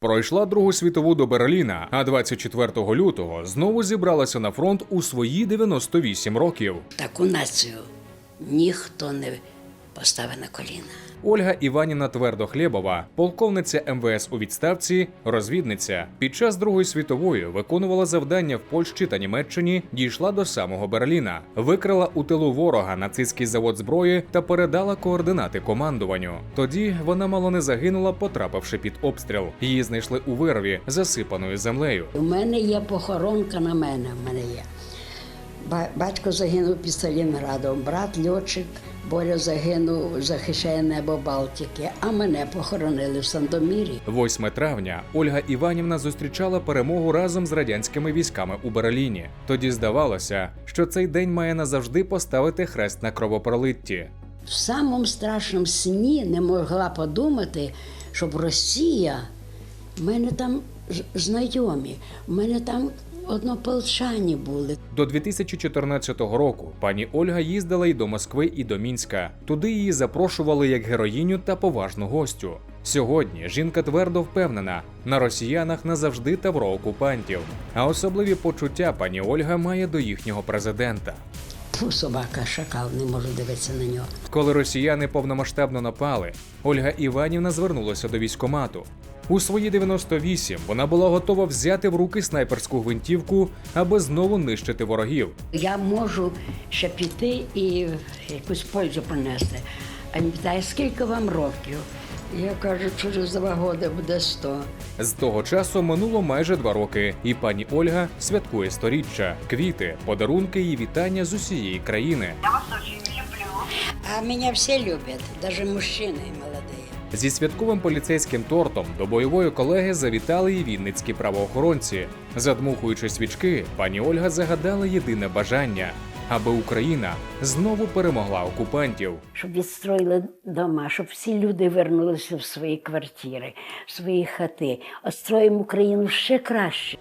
Пройшла Другу світову до Берліна, а 24 лютого знову зібралася на фронт у свої 98 років. Таку націю ніхто не поставить на коліна. Ольга Іванівна Твердохлєбова, полковниця МВС у відставці, розвідниця, під час Другої світової виконувала завдання в Польщі та Німеччині, дійшла до самого Берліна, викрила у тилу ворога нацистський завод зброї та передала координати командуванню. Тоді вона мало не загинула, потрапивши під обстріл. Її знайшли у вирві, засипаною землею. У мене є похоронка на мене. У мене є. Ба- Батько загинув під Сталінградом, брат льотчик Боря загинув, захищає небо Балтики, а мене похоронили в Сандомірі. 8 травня Ольга Іванівна зустрічала перемогу разом з радянськими військами у Берліні. Тоді здавалося, що цей день має назавжди поставити хрест на кровопролитті. В самому страшному сні не могла подумати, щоб Росія, в мене там знайомі, в мене там однополчані були. До 2014 року пані Ольга їздила і до Москви, і до Мінська. Туди її запрошували як героїню та поважну гостю. Сьогодні жінка твердо впевнена, на росіянах назавжди тавро окупантів. А особливі почуття пані Ольга має до їхнього президента. Фу, собака, шакал, не можу дивитися на нього. Коли росіяни повномасштабно напали, Ольга Іванівна звернулася до військомату. У свої 98 вона була готова взяти в руки снайперську гвинтівку, аби знову нищити ворогів. Я можу ще піти і якусь пользу принести. А він питає, скільки вам років? Я кажу, через два роки буде 100. З того часу минуло майже два роки, і пані Ольга святкує сторіччя, квіти, подарунки і вітання з усієї країни. А мене всі люблять, навіть мужчини молоді. Зі святковим поліцейським тортом до бойової колеги завітали і вінницькі правоохоронці. Задмухуючи свічки, пані Ольга загадала єдине бажання, аби Україна знову перемогла окупантів. Щоб відстроїли дома, щоб всі люди вернулися в свої квартири, в свої хати. Отстроїмо Україну ще краще.